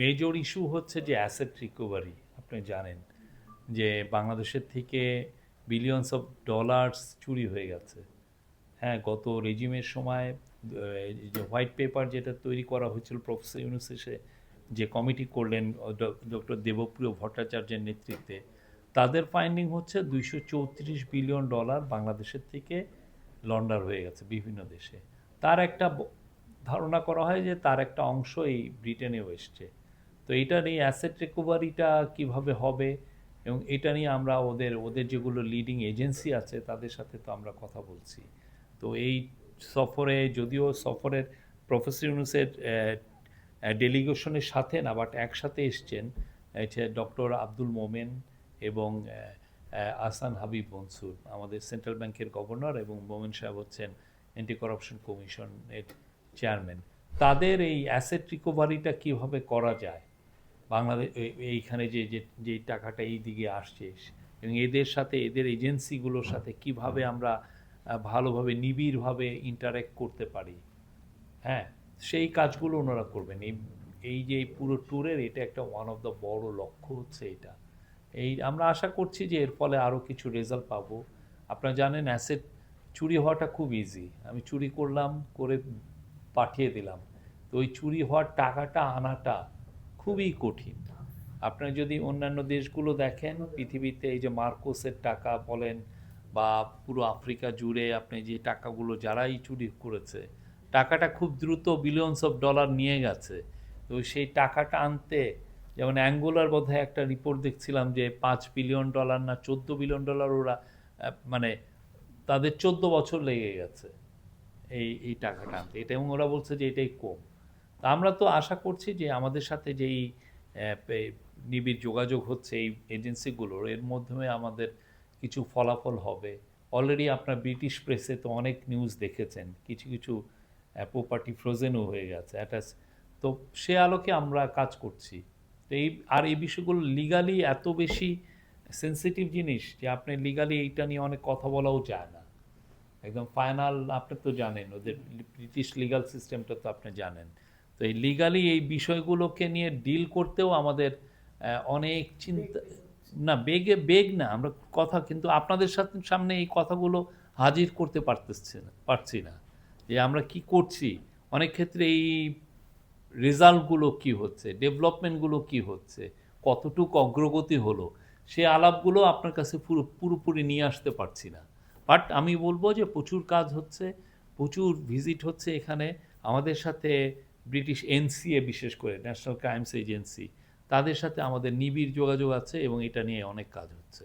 Major issue হচ্ছে যে asset recovery আপনি জানেন যে বাংলাদেশের থেকে বিলিয়নস অফ ডলার্স চুরি হয়ে গেছে। হ্যাঁ গত রেজিমের সময় যে হোয়াইট পেপার যেটা তৈরি করা হয়েছিল প্রফেসর ইউনুস এসে যে কমিটি করলেন, ডক্টর দেবপ্রিয় ভট্টাচার্যের নেতৃত্বে, তাদের ফাইন্ডিং হচ্ছে দুইশো চৌত্রিশ বিলিয়ন ডলার বাংলাদেশের থেকে লন্ডার হয়ে গেছে বিভিন্ন দেশে। তার একটা ধারণা করা হয় যে তার একটা অংশ এই ব্রিটেনেও এসছে। তো এটা নিয়ে অ্যাসেট রিকভারিটা কীভাবে হবে এবং এটা নিয়ে আমরা ওদের ওদের যেগুলো লিডিং এজেন্সি আছে তাদের সাথে তো আমরা কথা বলছি। তো এই সফরে যদিও সফরের প্রফেসর ইউনুসের ডেলিগেশনের সাথে না বাট একসাথে এসছেন ডক্টর আব্দুল মোমেন এবং আহ, হাবিব মনসুর আমাদের সেন্ট্রাল ব্যাংকের গভর্নর এবং মোমেন সাহেব হচ্ছেন অ্যান্টি করাপশন কমিশনের চেয়ারম্যান তাদের এই অ্যাসেট রিকভারিটা কীভাবে করা যায়? বাংলাদেশ এই- এইখানে যে যে টাকাটা এই দিকে আসছে, এবং এদের সাথে, এদের এজেন্সিগুলোর সাথে কীভাবে আমরা ভালোভাবে, নিবিড়ভাবে ইন্টারেক্ট করতে পারি হ্যাঁ? সেই কাজগুলো ওনারা করবেন। এই এই যে পুরো ট্যুরের এটা একটা ওয়ান অফ দ্য বড় লক্ষ্য হচ্ছে এটা। এই, আমরা আশা করছি যে এর ফলে আরও কিছু রেজাল্ট পাবো। আপনারা জানেন অ্যাসেট চুরি হওয়াটা খুব ইজি আমি চুরি করলাম, করে পাঠিয়ে দিলাম। তো ওই চুরি হওয়ার টাকাটা আনাটা খুবই কঠিন। আপনারা যদি অন্যান্য দেশগুলো দেখেন, পৃথিবীতে এই যে মার্কোসের টাকা বলেন বা পুরো আফ্রিকা জুড়ে আপনি যে টাকাগুলো যারাই চুরি করেছে, টাকাটা খুব দ্রুত বিলিয়নস অফ ডলার নিয়ে গেছে। তো সেই টাকাটা আনতে, যেমন অ্যাঙ্গোলার বোধহয় একটা রিপোর্ট দেখছিলাম যে পাঁচ বিলিয়ন ডলার না চোদ্দ বিলিয়ন ডলার ওরা মানে তাদের চোদ্দ বছর লেগে গেছে এই এই টাকাটা আনতে। এটা এবং ওরা বলছে যে এটাই কম। আমরা তো আশা করছি যে আমাদের সাথে যেই নিবিড় যোগাযোগ হচ্ছে এই এজেন্সিগুলোর, এর মাধ্যমে আমাদের কিছু ফলাফল হবে। অলরেডি আপনার ব্রিটিশ প্রেসে তো অনেক নিউজ দেখেছেন, কিছু কিছু প্রপার্টি ফ্রোজেনও হয়ে গেছে অ্যাটাচ তো সে আলোকে আমরা কাজ করছি। তো এই, আর এই বিষয়গুলো লিগালি এত বেশি সেন্সিটিভ জিনিস যে আপনি লিগালি এইটা নিয়ে অনেক কথা বলাও যায় না। একদম ফাইনাল আপনি তো জানেন, ওদের ব্রিটিশ লিগাল সিস্টেমটা তো আপনি জানেন। তো এই লিগালি এই বিষয়গুলোকে নিয়ে ডিল করতেও আমাদের অনেক চিন্তা না বেগে বেগ না আমরা কথা কিন্তু আপনাদের সাথে সামনে এই কথাগুলো হাজির করতে পারতেছি না পারছি না। যে আমরা কি করছি? অনেক ক্ষেত্রে এই রেজাল্টগুলো কি হচ্ছে? ডেভেলপমেন্টগুলো কি হচ্ছে? কতটুকু অগ্রগতি হলো? সে আলাপগুলো আপনার কাছে পুরো পুরোপুরি নিয়ে আসতে পারছি না। বাট আমি বলব যে প্রচুর কাজ হচ্ছে প্রচুর ভিজিট হচ্ছে এখানে। আমাদের সাথে ব্রিটিশ এনসিএ, বিশেষ করে ন্যাশনাল ক্রাইমস এজেন্সি, তাদের সাথে আমাদের নিবিড় যোগাযোগ আছে এবং এটা নিয়ে অনেক কাজ হচ্ছে।